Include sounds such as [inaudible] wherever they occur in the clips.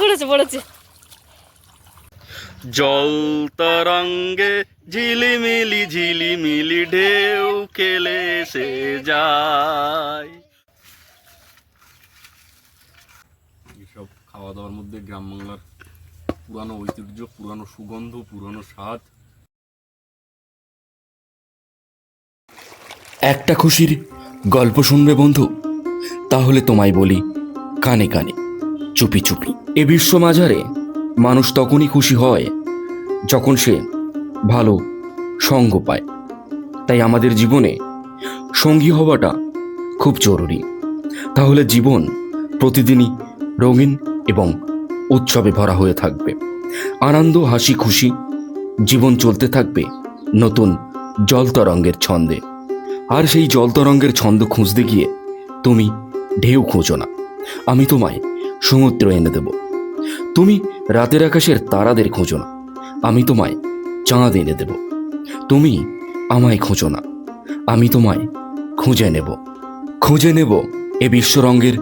পড়েছে পড়েছে জল তরঙ্গে ঝিলিমিলি ঝিলিমিলি ঢেউ খেলে সে যায়। এসব খাওয়া দাওয়ার মধ্যে গ্রাম বাংলার পুরানো ঐতিহ্য পুরানো সুগন্ধ পুরানো স্বাদ। একটা খুশির গল্প শুনবে বন্ধু? তাহলে তোমায় বলি কানে কানে। চুপি চুপি। এ বিশ্ব মাঝারে মানুষ তখনই খুশি হয় যখন সে ভালো সঙ্গ পায়। তাই আমাদের জীবনে সঙ্গী হওয়াটা খুব জরুরি। তাহলে জীবন প্রতিদিনই রঙিন এবং উৎসবে ভরা হয়ে থাকবে। আনন্দ, হাসি, খুশি, জীবন চলতে থাকবে নতুন জলতরঙ্গের ছন্দে। আর সেই জলতরঙ্গের ছন্দ খুঁজতে গিয়ে তুমি ঢেউ খোঁজো না। আমি তোমায় সমুদ্র এনে দেব। তুমি রাতের আকাশের তারাদের খোঁজো না। আমি তোমায় চাঁদ এনে দেব। তুমি আমায় খোঁজো না। আমি তোমায় খুঁজে নেব। খুঁজে নেব এ বিশ্বরঙ্গের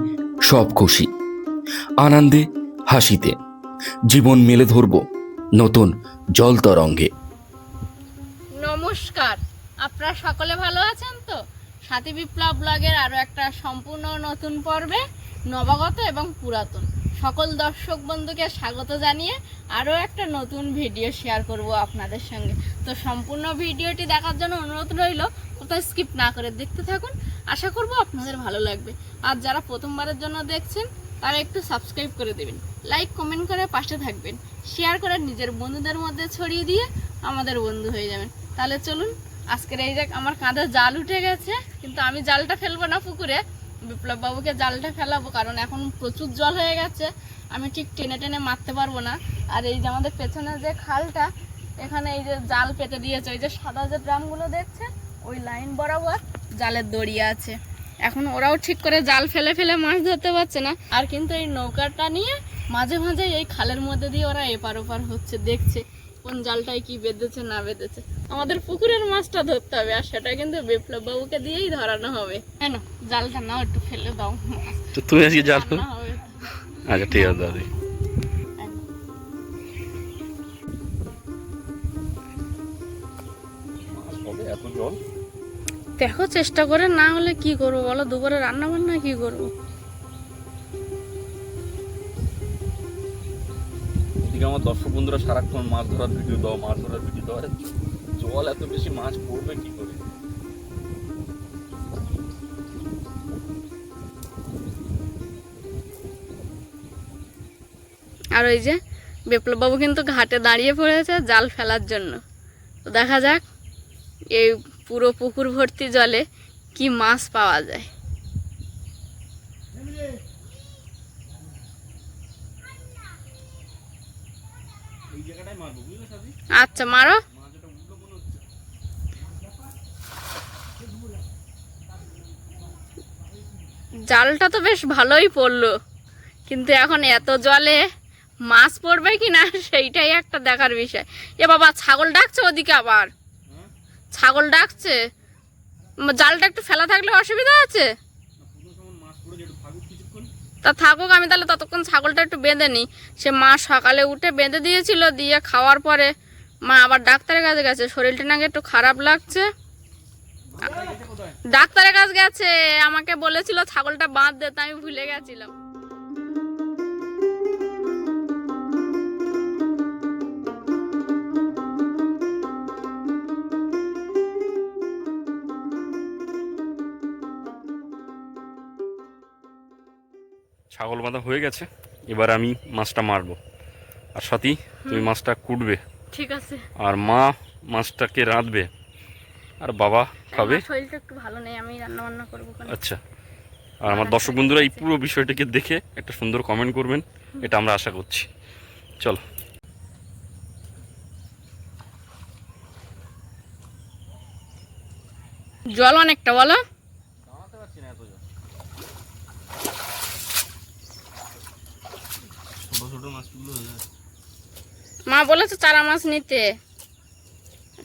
সব খুশি। আনন্দে, হাসিতে জীবন মেলে ধরব নতুন জলতরঙ্গে। নমস্কার। আপনারা সকলে ভালো আছেন তো? সাথী বিপ্লব ব্লগের আরও একটা সম্পূর্ণ নতুন পর্বে নবাগত এবং পুরাতন। সকল দর্শক বন্ধুকে স্বাগত জানিয়ে আরও একটা নতুন ভিডিও শেয়ার করব আপনাদের সঙ্গে। তো সম্পূর্ণ ভিডিওটি দেখার জন্য অনুরোধ রইল, কোথাও স্কিপ না করে দেখতে থাকুন। আশা করব আপনাদের ভালো লাগবে। আর যারা প্রথমবারের জন্য দেখছেন, তারা একটু সাবস্ক্রাইব করে দেবেন। লাইক কমেন্ট করে পাশে থাকবেন। শেয়ার করে নিজের বন্ধুদের মধ্যে ছড়িয়ে দিয়ে আমাদের বন্ধু হয়ে যাবেন। তাহলে চলুন, আজকের এই যে আমার কাঁধে জাল উঠে গেছে, কিন্তু আমি জালটা ফেলব না পুকুরে। বিপ্লব বাবুকে জালটা ফেলাবো, কারণ এখন প্রচুর জল হয়ে গেছে। আমি ঠিক টেনে টেনে মারতে পারব না। আর এই যে আমাদের পেছনে যে খালটা, এখানে এই যে জাল পেতে দিয়েছে, ওই যে সাদা যে ড্রামগুলো দেখছে, ওই লাইন বরাবর জালের দড়ি আছে। এখন ওরাও ঠিক করে জাল ফেলে ফেলে মাছ ধরতে পারছে না। আর কিন্তু এই নৌকাটা নিয়ে মাঝে মাঝে এই খালের মধ্যে দিয়ে ওরা এপার ওপার হচ্ছে, দেখছে। কোন জালটায় কি বেঁধেছে না বেঁধেছে। আমাদের পুকুরের মাছটা ধরতে হবে আর সেটা কিন্তু বিপ্লব বাবুকে দিয়েই ধরানো হবে। কেন? জালটা নাও একটু ফেলে দাও তো তুমি আজকে জাল আচ্ছা ঠিক আছে দাদি। দেখো চেষ্টা করে না হলে কি করব বলো? দুপুরে রান্না বান্না কি করব? এদিকে আমার দর্শক বন্ধুরা সারাক্ষণ মাছ ধরার ভিডিও দাও, মাছ ধরার ভিডিও দাও। জল এত বেশি, মাছ পড়বে কি করে? আর ওই যে বিপ্লববাবু কিন্তু ঘাটে দাঁড়িয়ে পড়েছে জাল ফেলার জন্য। তো দেখা যাক এই পুরো পুকুর ভর্তি জলে কি মাছ পাওয়া যায় এই জায়গাটায় মারবো বুঝলে সাথী আচ্ছা মারো। জালটা তো বেশ ভালোই পড়ল, কিন্তু এখন এত জলে মাছ পড়বে কি না সেইটাই একটা দেখার বিষয়। এ বাবা, ছাগল ডাকছে ওদিকে আবার। ছাগল ডাকছে। জালটা একটু ফেলা থাকলে অসুবিধা আছে? তা থাকুক, আমি তাহলে ততক্ষণ ছাগলটা একটু বেঁধে নিই। সে মা সকালে উঠে বেঁধে দিয়েছিল, দিয়ে খাওয়ার পরে মা আবার ডাক্তারের কাছে গেছে। শরীরটা নাকি একটু খারাপ লাগছে। ডাক্তারের কাছে গেছে। আমাকে বলেছিল ছাগলটা বাঁধ দে আমি ভুলে গেছিলাম। ছাগল বাঁধা হয়ে গেছে। এবার আমি মাছটা মারবো। আর সাথী তুমি মাছটা কুটবে। ঠিক আছে। আর মা মাছটাকে রাঁধবে। আর বাবা খাবে? শরীরটা একটু ভালো নেই আমি রান্না বান্না করব আচ্ছা। আর আমার দর্শক বন্ধুরা এই পুরো বিষয়টাকে দেখে একটা সুন্দর কমেন্ট করবেন। এটা আমরা আশা করছি। চলো। জল অনেকটা বলো। ছোট ছোট মাছগুলো মা বলেছে চারা মাছ নিতে।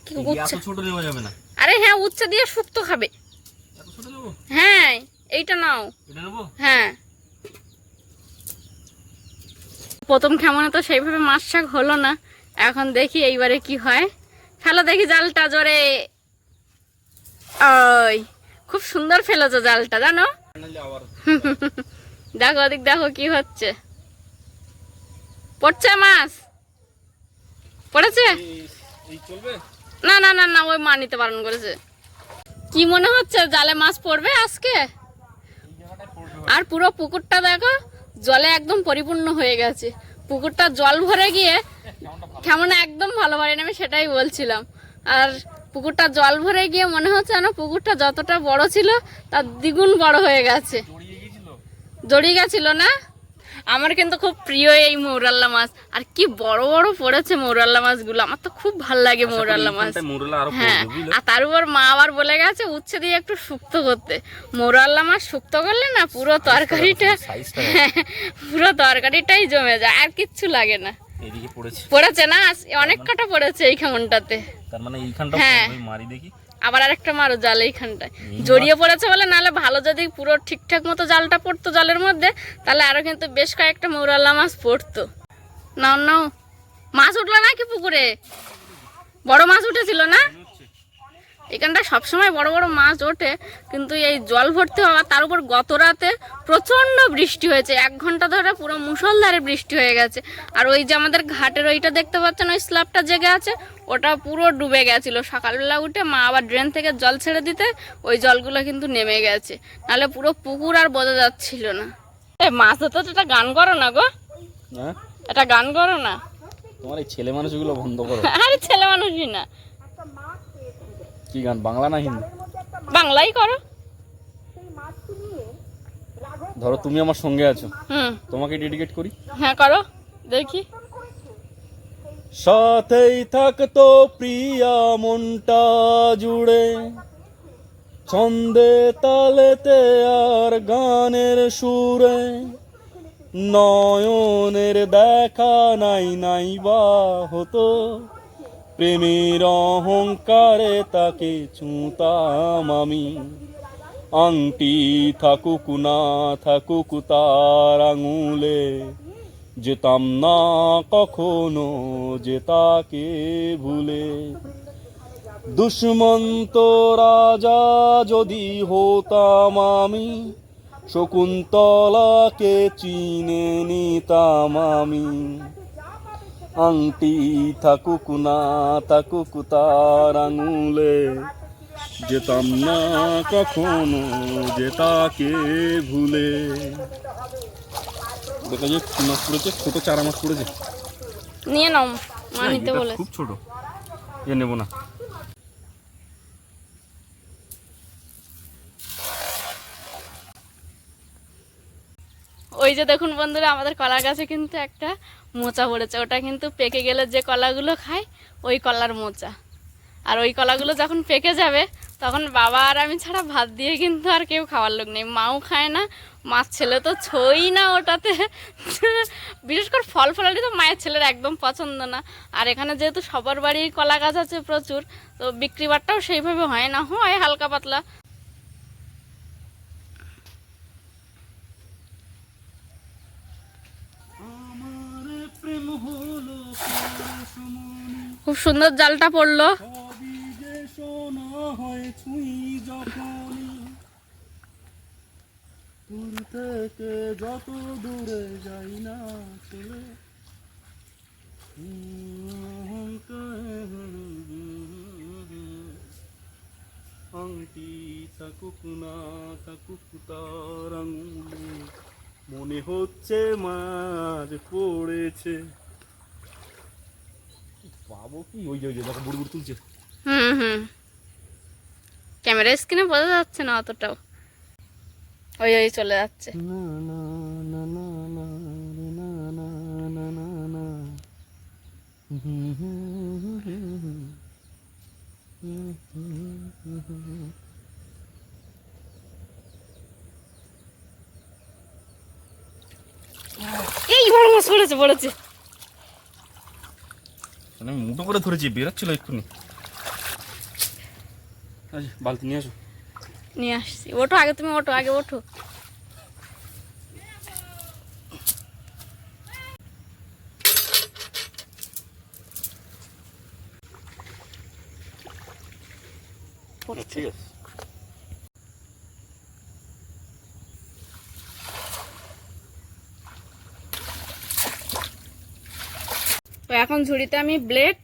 কি উচ্ছে। ছোট নেওয়া যাবে না। আরে হ্যাঁ উচ্ছে দিয়ে শুক্তো খাবে। হ্যাঁ এইটা নাও। হ্যাঁ। প্রথম কেমনে তো সেইভাবে মাছ শাক হলো না। এখন দেখি এইবারে কি হয়। ফেলো দেখি জালটা জোরে। ওই খুব সুন্দর ফেলেছো জালটা জানো? দেখো ওদিক দেখো কি হচ্ছে। পড়ছে মাছ? পড়েছে? না না না না ওই মা নিতে বারণ করেছে। কি মনে হচ্ছে জালে মাছ পড়বে আজকে? আর পুরো পুকুরটা দেখো জলে একদম পরিপূর্ণ হয়ে গেছে। পুকুরটা জল ভরে গিয়ে কেমন একদম ভালো পারি না আমি সেটাই বলছিলাম। আর পুকুরটা জল ভরে গিয়ে মনে হচ্ছে যেন পুকুরটা যতটা বড় ছিল তার দ্বিগুণ বড় হয়ে গেছে। জড়িয়ে গেছিল না? আমার কিন্তু খুব প্রিয় এই মৌরাল্লা মাছ। আর কি বড় বড় পড়েছে মৌরাল্লা মাছগুলো। আমার তো খুব ভালো লাগে মৌরাল্লা মাছ। হ্যাঁ আর তার উপর মা আবার বলে গেছে উচ্ছে দিয়ে একটু শুক্তো করতে। মৌরাল্লা মাছ শুক্তো করলে না পুরো তরকারিটা পুরো তরকারিটাই জমে যায় আর কিচ্ছু লাগে না। পড়েছে। পড়েছে না অনেক কাটা পড়েছে এই খামনটাতে তার মানে এইখানটা হ্যাঁ। মারি দেখি। আবার আরেকটা মারো জাল এইখানটায়। জড়িয়ে পড়েছে বলে নাহলে ভালো যদি পুরো ঠিকঠাক মতো জালটা পড়তো জালের মধ্যে তাহলে আরও কিন্তু বেশ কয়েকটা মৌরাল্লা মাছ পড়তো। নাও নাও। মাছ উঠল নাকি পুকুরে? বড় মাছ উঠেছিল না? এখানটা সবসময় বড় বড় মাছ ওঠে কিন্তু এই জল ভর্তি হওয়া তার উপর গত রাতে প্রচণ্ড বৃষ্টি হয়েছে। এক ঘণ্টা ধরে পুরো মুষলধারে বৃষ্টি হয়ে গেছে। আর ওই যে আমাদের ঘাটের ওইটা দেখতে পাচ্ছেন ওই স্ল্যাবটা জেগে আছে ওটা পুরো ডুবে গেছিল। সকালবেলা উঠে মা আবার ড্রেন থেকে জল ছেড়ে দিতে ওই জলগুলো কিন্তু নেমে গেছে। নাহলে পুরো পুকুর আর বোঝা যাচ্ছিল না। মাছ ধরতে তো একটা গান করো না গো। এটা গান করো না। তোমার এই ছেলে মানুষগুলো বন্ধ করো। আরে ছেলে মানুষই না। কি গান বাংলা না হিন্দি? বাংলাই করো। ধরো তুমি আমার সঙ্গে আছো। তোমাকে ডেডিকেট করি? হ্যাঁ করো দেখি। সাথেই থাকতো প্রিয়া মনটা জুড়ে। ছন্দে তালেতে আর গানের সুরে। নয়নের দেখা নাই নাই বা হতো। প্রেমের অহংকারে তাকে ছুঁতাম আমি। আংটি থাকুক না থাকুক তার আঙুলে, যেতাম না কখনো যে তাকে ভুলে। দুষ্মন্ত রাজা যদি হতাম আমি, শকুন্তলাকে চিনে নিতাম আমি। আংটি থাকুক না থাকুক তার আঙুলে যেতাম না কখনো যে তাকে ভুলে। দেখা কি মাছ পড়েছে ছোট চারা মাছ পড়েছে। নিয়ে নাও মা নিতে বলে খুব ছোট। এ নেব না। ওই যে দেখুন বন্ধুরা আমাদের কলার গাছে কিন্তু একটা মোচা পড়েছে। ওটা কিন্তু পেকে গেলে যে কলাগুলো খায়, ওই কলার মোচা। আর ওই কলাগুলো যখন পেকে যাবে, তখন বাবা আর আমি ছাড়া ভাত দিয়ে কিন্তু আর কেউ খাওয়ার লোক নেই। মাও খায় না মাছ ছেলে তো ছই না ওটাতে। [laughs] বিশেষ করে ফল ফলালি তো মায়ের ছেলের একদম পছন্দ না। আর এখানে যেহেতু সবার বাড়ি কলা গাছ আছে প্রচুর, তো বিক্রি বাট্টাও সেইভাবে হয় না। হয় হালকা পাতলা প্রেম হলো খুব সুন্দর জালটা পড়ল। থেকে যত দূরে যাই না চলে। আংটি থাকুক না থাকুক তার আঙুলে। মনে হচ্ছে মাছ পড়েছে। পাবো কি? ওই যে ওই যে দেখো বুড়ি বুড়ি তুলছে। হুম হুম। ক্যামেরা স্ক্রিনে বোঝা যাচ্ছে না অতটাও। ওই ওই চলে যাচ্ছে। না না না না না রে না না না না না হুম হুম হুম হুম হুম। হুম হুম হুম হুম। এই বড় মাছ পড়েছে পড়েছে। মানে আমি মুটো করে ধরেছি বেরোচ্ছিল এক্ষুনি। বালতি নিয়ে আসো। নিয়ে আসছি। ওঠো আগে তুমি ওঠো আগে ওঠো। এখন ঝুড়িতে আমি ব্লেড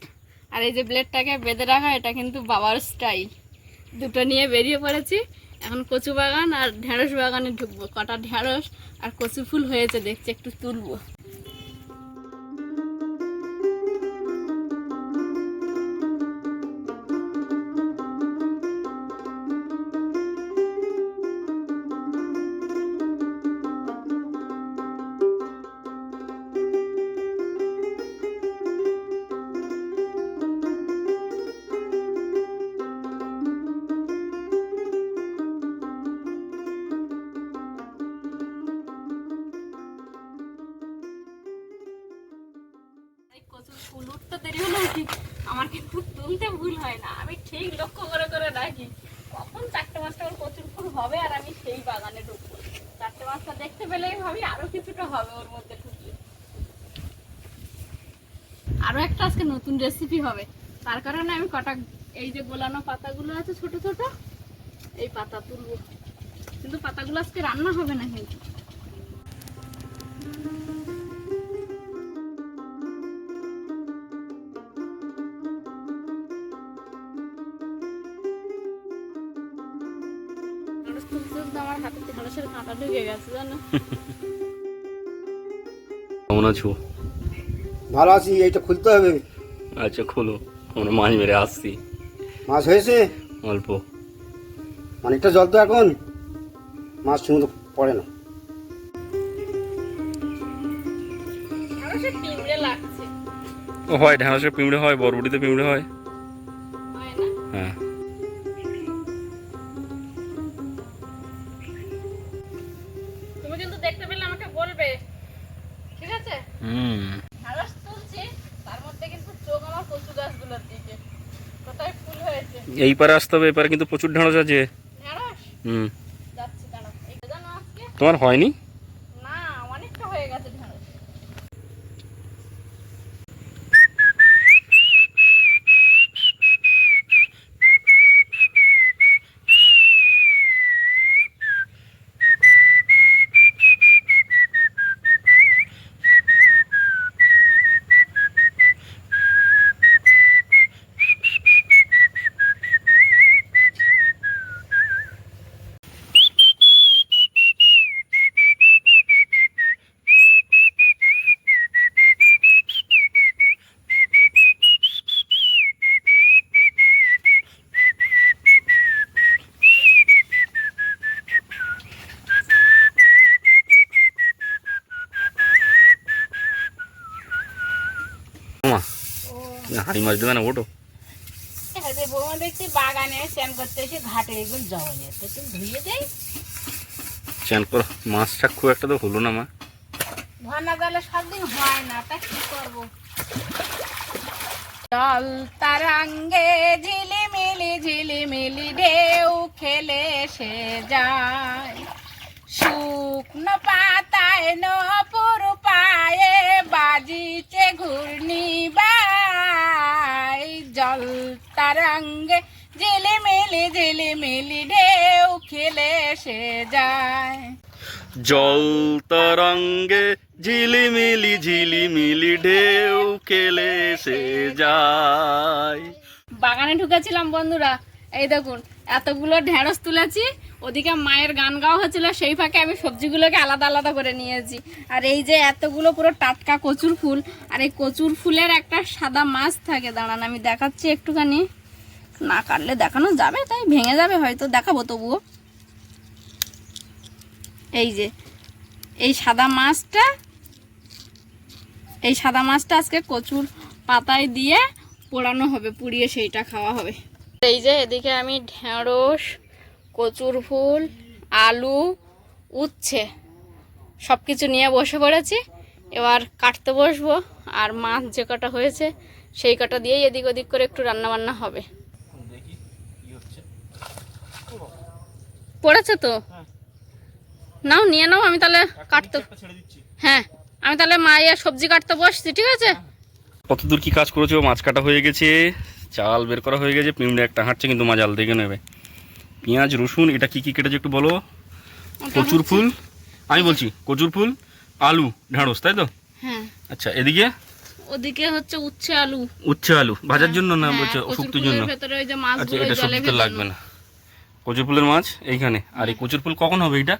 আর এই যে ব্লেডটাকে বেঁধে রাখা, এটা কিন্তু বাবার স্টাইল দুটো নিয়ে বেরিয়ে পড়েছি। এখন কচু বাগান আর ঢেঁড়স বাগানে ঢুকবো। কটা ঢেঁড়স আর কচু ফুল হয়েছে, দেখছি একটু তুলবো। দেরি হলো কি আমার কিন্তু তুলতে ভুল হয় না। আমি ঠিক লক্ষ্য করে করে রাখি কখন চারটে পাঁচটা করে কচুর ফুল হবে আর আমি সেই বাগানে ঢুকবো। চারটে পাঁচটা দেখতে পেলেই ভাবি আরও কিছুটা হবে ওর মধ্যে ঢুকলে আরও একটা আজকে নতুন রেসিপি হবে। তার কারণে আমি কটা এই যে গোলানো পাতাগুলো আছে ছোট ছোট, এই পাতা তুলবো। কিন্তু পাতাগুলো আজকে রান্না হবে না কিন্তু। ঢেঁড়স তুলতে তুলতে আমার হাতে ঢেঁড়সের কাঁটা ঢুকে গেছে জানো? কেমন আছো? ভালো আছি এইটা খুলতে হবে। আচ্ছা খোলো। আমরা মাছ মেরে আসছি। মাছ হয়েছে? অল্প। অনেকটা জল তো এখন। মাছ ঠিকমতো পড়ে না। হয় ঢেঁড়সের পিঁমড়ে হয় বরবটিতে পিঁমড়ে হয়। হুম। ঢেঁড়স তুলছি তার মধ্যে কিন্তু চোখ আমার কচু গাছগুলোর দিকে। কোথায় ফুল হয়েছে? এই পারে আসতে হবে এপারে কিন্তু প্রচুর ঢেঁড়স আছে। ঢেঁড়স? হুম। যাচ্ছি দাঁড়াও। তোমার হয়নি না অনেকটা হয়ে গেছে ঢেঁড়স মা হাঁড়ি মাছ দেবে না ওটো যে বৌমা দেখছি বাগানে স্নান করতে এসে ঘাটে এগুলো জল নিয়ে তুমি ধুয়ে দেয় চান করো মাছটা খুব একটা তো হলো না মা। জলে সব দিন হয় না তা কি করব? জল তারাঙ্গে ঝিলিমিলি ঝিলিমিলি ঢেউ খেলে সে যায়। শুকনো পাতায় নপুর পায়ে বাজিছে ঘূর্ণি বাই জল তারাঙ্গে জেলে মেলে জেলে মেলি ঢেউ খেলে সে যায়। জল তরঙ্গে ঝিলিমিলি ঝিলিমিলি ঢেউ খেলে সে যায়। বাগানে ঢুকেছিলাম বন্ধুরা এই দেখুন এতগুলো ঢেঁড়স তুলেছি ওদিকে মায়ের গান গাওয়া হচ্ছিল সেই ফাঁকে আমি সবজিগুলোকে আলাদা আলাদা করে নিয়েছি। আর এই যে এতগুলো পুরো টাটকা কচুর ফুল, আর এই কচুর ফুলের একটা সাদা মাছ থাকে, দাঁড়ান আমি দেখাচ্ছি একটুখানি। না কাটলে দেখানো যাবে, তাই ভেঙে যাবে, হয়তো দেখাবো তবুও। এই যে, এই সাদা মাছটা, এই সাদা মাছটা আজকে কচুর পাতায় দিয়ে পোড়ানো হবে, পুড়িয়ে সেইটা খাওয়া হবে। এই যে, এদিকে আমি ঢেঁড়স কচুর ফুল আলু উচ্ছে সব কিছু নিয়ে বসে পড়েছি। এবার কাটতে বসবো আর মাছ যে কটা হয়েছে সেই কটা দিয়েই এদিক ওদিক করে একটু রান্না বান্না হবে পড়েছে তো? নাও নিয়ে নাও আমি তাহলে কাটতে হ্যাঁ আমি তাহলে মায়ের সবজি কাটতে বসছি ঠিক আছে? কতদূর কি কাজ করেছ? মাছ কাটা হয়ে গেছে চাল বের করা হয়ে গেছে পিমড়ে একটা হাঁটছে কিন্তু মা জাল দেখে নেবে। পেঁয়াজ রসুন এটা কি কি কেটেছে একটু বলো? কচুর ফুল? আমি বলছি কচুর ফুল আলু ঢ্যাঁড়স তাই তো? হ্যাঁ। আচ্ছা এদিকে? ওদিকে হচ্ছে উচ্ছে আলু। উচ্ছে আলু ভাজার জন্য না হ্যাঁ, বলছে শুক্তোর জন্য? আচ্ছা এটা জলে শুক্তোতে লাগবে না। কচুর ফুলের মাছ এইখানে? আর এই কচুর ফুল কখন হবে এটা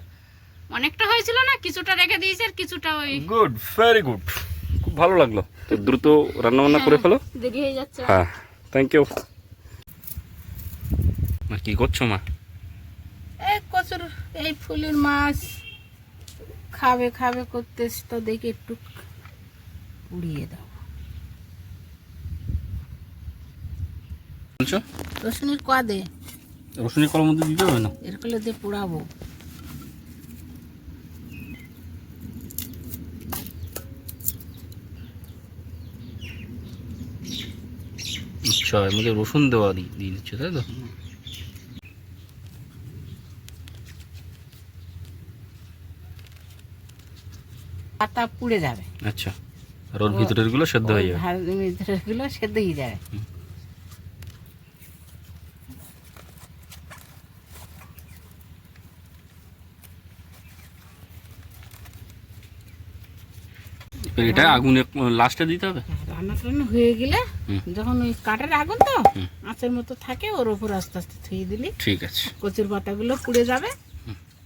অনেকটা হয়েছিল না কিছুটা রেখে দিয়েছে আর কিছুটা ওই গুড ভেরি গুড। খুব ভালো লাগল। তো দ্রুত রান্না বান্না করে ফেলো। দেরি হয়ে যাচ্ছে। হ্যাঁ থ্যাংক ইউ। কি করছ মা? কচুর এই ফুলের মাছ খাবে খাবে করতেছি তো দেখি একটু উড়িয়ে দাও। বলছো? রসুনের কদে রসুনের কলার মধ্যে দিতে হবে না? এরকম দিয়ে পোড়াবো। আচ্ছা এর মধ্যে রসুন দেওয়া দিয়ে দিচ্ছে তাই তো? পাতা পুড়ে যাবে। আচ্ছা আর ওর ভিতরেরগুলো সেদ্ধ হয়ে যাবে? ভিতরেরগুলো সেদ্ধ হয়ে যাবে। এবার এটা আগুনে লাস্টে দিতে হবে? রান্না টান্না হয়ে গেলে যখন ওই কাঠের আগুন তো। আঁচের মতো থাকে ওর ওপর আস্তে আস্তে থুয়ে দিলি। ঠিক আছে। কচুর পাতাগুলো পুড়ে যাবে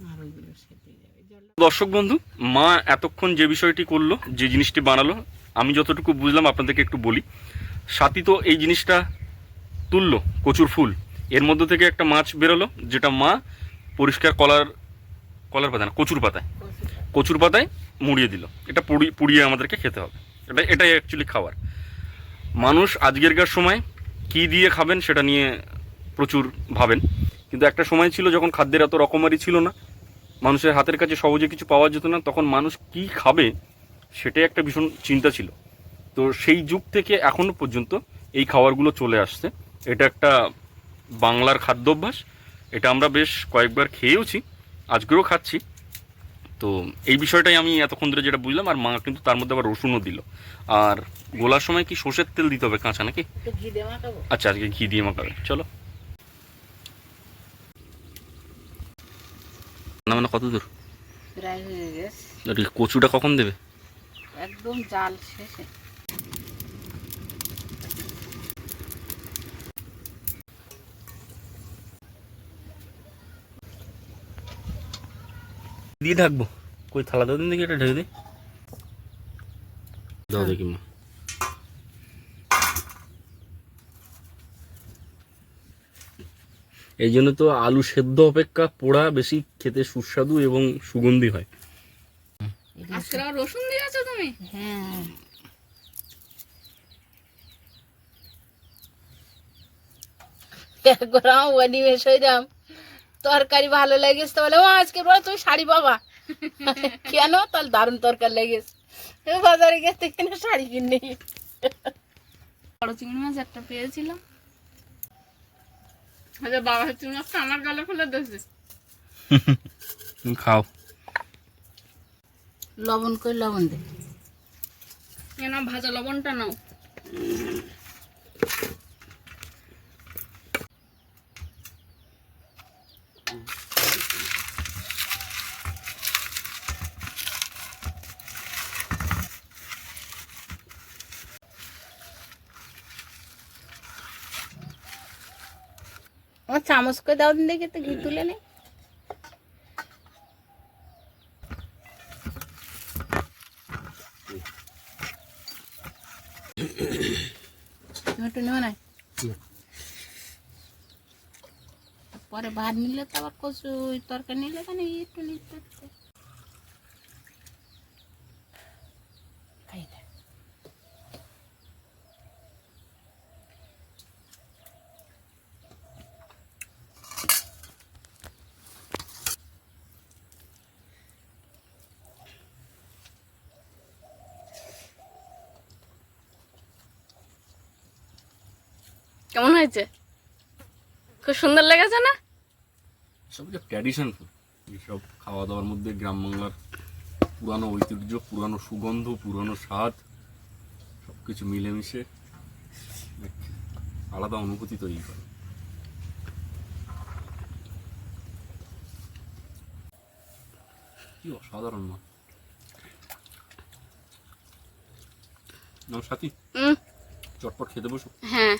আর ওইগুলো সেদ্ধ হয়ে যাবে জলটা দর্শক বন্ধু, মা এতক্ষণ যে বিষয়টি করল, যে জিনিসটি বানালো, আমি যতটুকু বুঝলাম আপনাদেরকে একটু বলি। সাথী তো এই জিনিসটা তুললো, কচুর ফুল। এর মধ্যে থেকে একটা মাছ বেরোলো, যেটা মা পরিষ্কার কলার কলার পাতা না, কচুর পাতায়। কচুর পাতায় মুড়িয়ে দিল। এটা পুড়ি, পুড়িয়ে আমাদেরকে খেতে হবে। এটা, এটাই অ্যাকচুয়ালি খাবার মানুষ আজকেরকার সময় কি দিয়ে খাবেন সেটা নিয়ে প্রচুর ভাবেন। কিন্তু একটা সময় ছিল যখন খাদ্যের এত রকমারি ছিল না। মানুষের হাতের কাছে সহজে কিছু পাওয়া যেত না তখন মানুষ কি খাবে সেটাই একটা ভীষণ চিন্তা ছিল। তো সেই যুগ থেকে এখনও পর্যন্ত এই খাবারগুলো চলে আসছে। এটা একটা বাংলার খাদ্যাভ্যাস। এটা আমরা বেশ কয়েকবার খেয়েওছি আজকেও খাচ্ছি। তো এই বিষয়টাই আমি এতক্ষণ ধরে যেটা বুঝলাম আর মা কিন্তু তার মধ্যে আবার রসুনও দিল। আর গোলার সময় কি সর্ষের তেল দিতে হবে কাঁচা নাকি? আচ্ছা আজকে ঘি দিয়ে মাখাবে। চলো। মানে কত দূর? প্রায় হয়ে গেছে। কচুটা কখন দেবে? একদম জাল শেষে। দিয়ে থাকব কই থালা দাও দিন দেখি এটা ঢেকে দিই। দাও দেখি মা। এই জন্য তো আলু সেদ্ধ অপেক্ষা পোড়া বেশি খেতে সুস্বাদু এবং সুগন্ধি হয়। আজকে রসুন দিয়েছ তুমি? হ্যাঁ। হইলাম তরকারি ভালো লেগেছে তো বলে ও আজকে বলে তুমি শাড়ি পাবা? কেন? তাহলে দারুণ তরকারি লেগেছে। বাজারে গেছে কিনে শাড়ি কিনে বড় চিংড়ি মাছ একটা পেয়েছিলাম। আচ্ছা বাবা তুমি মাছটা আমার গালে খুলে দিয়েছে খাও। লবণ করে লবণ দে। কেন ভাজা লবণটা নাও। আমার চামচ করে দাও দিন দেখে তো ঘি তুলে নে। পরে ভাত নিলে তো আবার কচু তরকারি নিলে কেন একটু নিতে কেমন হয়েছে? খুব সুন্দর লেগেছে না? সব যে ট্র্যাডিশন এইসব খাওয়া দাওয়ার মধ্যে গ্রাম বাংলার পুরানো ঐতিহ্য পুরানো সুগন্ধ পুরানো স্বাদ সব কিছু মিলেমিশে আলাদা অনুভূতি তৈরি করে। কি অসাধারণ মা। নাম সাথী চটপট খেতে বসো। হ্যাঁ।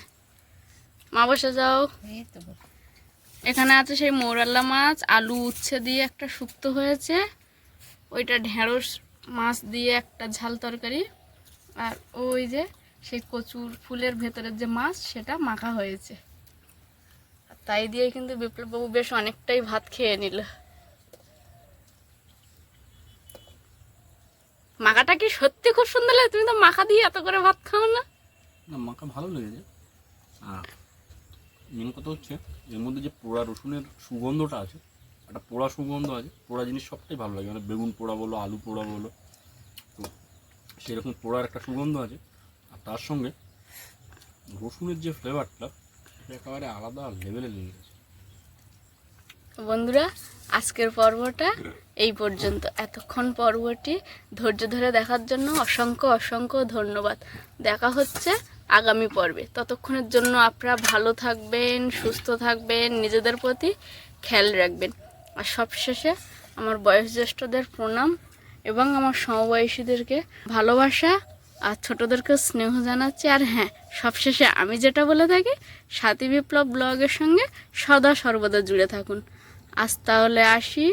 মা বসে যাও। এই তো বল। এখানে আছে সেই মৌরাল্লা মাছ আলু উচ্ছে দিয়ে একটা শুক্তো হয়েছে। ওইটা ঢেঁড়স মাছ দিয়ে একটা ঝাল তরকারি। আর ওই যে সেই কচুর ফুলের ভেতরের যে মাছ সেটা মাখা হয়েছে। তাই দিয়ে কিন্তু বিপ্লববাবু বেশ অনেকটাই ভাত খেয়ে নিল। মাখাটা কি সত্যি খুব সুন্দর লাগে? তুমি তো মাখা দিয়ে এত করে ভাত খাও না। না মাখা ভালো লেগেছে। আর মেন কথা হচ্ছে, এর মধ্যে যে পোড়া রসুনের সুগন্ধটা আছে, একটা পোড়া সুগন্ধ আছে, পোড়া জিনিস সবটাই ভালো লাগে। মানে বেগুন পোড়া বলো, আলু পোড়া বলো, তো সেরকম পোড়ার একটা সুগন্ধ আছে। আর তার সঙ্গে রসুনের যে ফ্লেভারটা সেটা একেবারে আলাদা লেভেলে লেগে গেছে। বন্ধুরা, আজকের পর্বটা এই পর্যন্ত। এতক্ষণ পর্বটি ধৈর্য ধরে দেখার জন্য অসংখ্য অসংখ্য ধন্যবাদ। দেখা হচ্ছে আগামী পর্বে। ততক্ষণের জন্য আপনারা ভালো থাকবেন, সুস্থ থাকবেন, নিজেদের প্রতি খেয়াল রাখবেন। আর সবশেষে আমার বয়োজ্যেষ্ঠদের প্রণাম এবং আমার সমবয়সীদেরকে ভালোবাসা আর ছোটদেরকে স্নেহ জানাচ্ছি। আর হ্যাঁ সবশেষে আমি যেটা বলে থাকি, সাথী বিপ্লব ব্লগের সঙ্গে সদা সর্বদা জুড়ে থাকুন। আজ তাহলে আসি।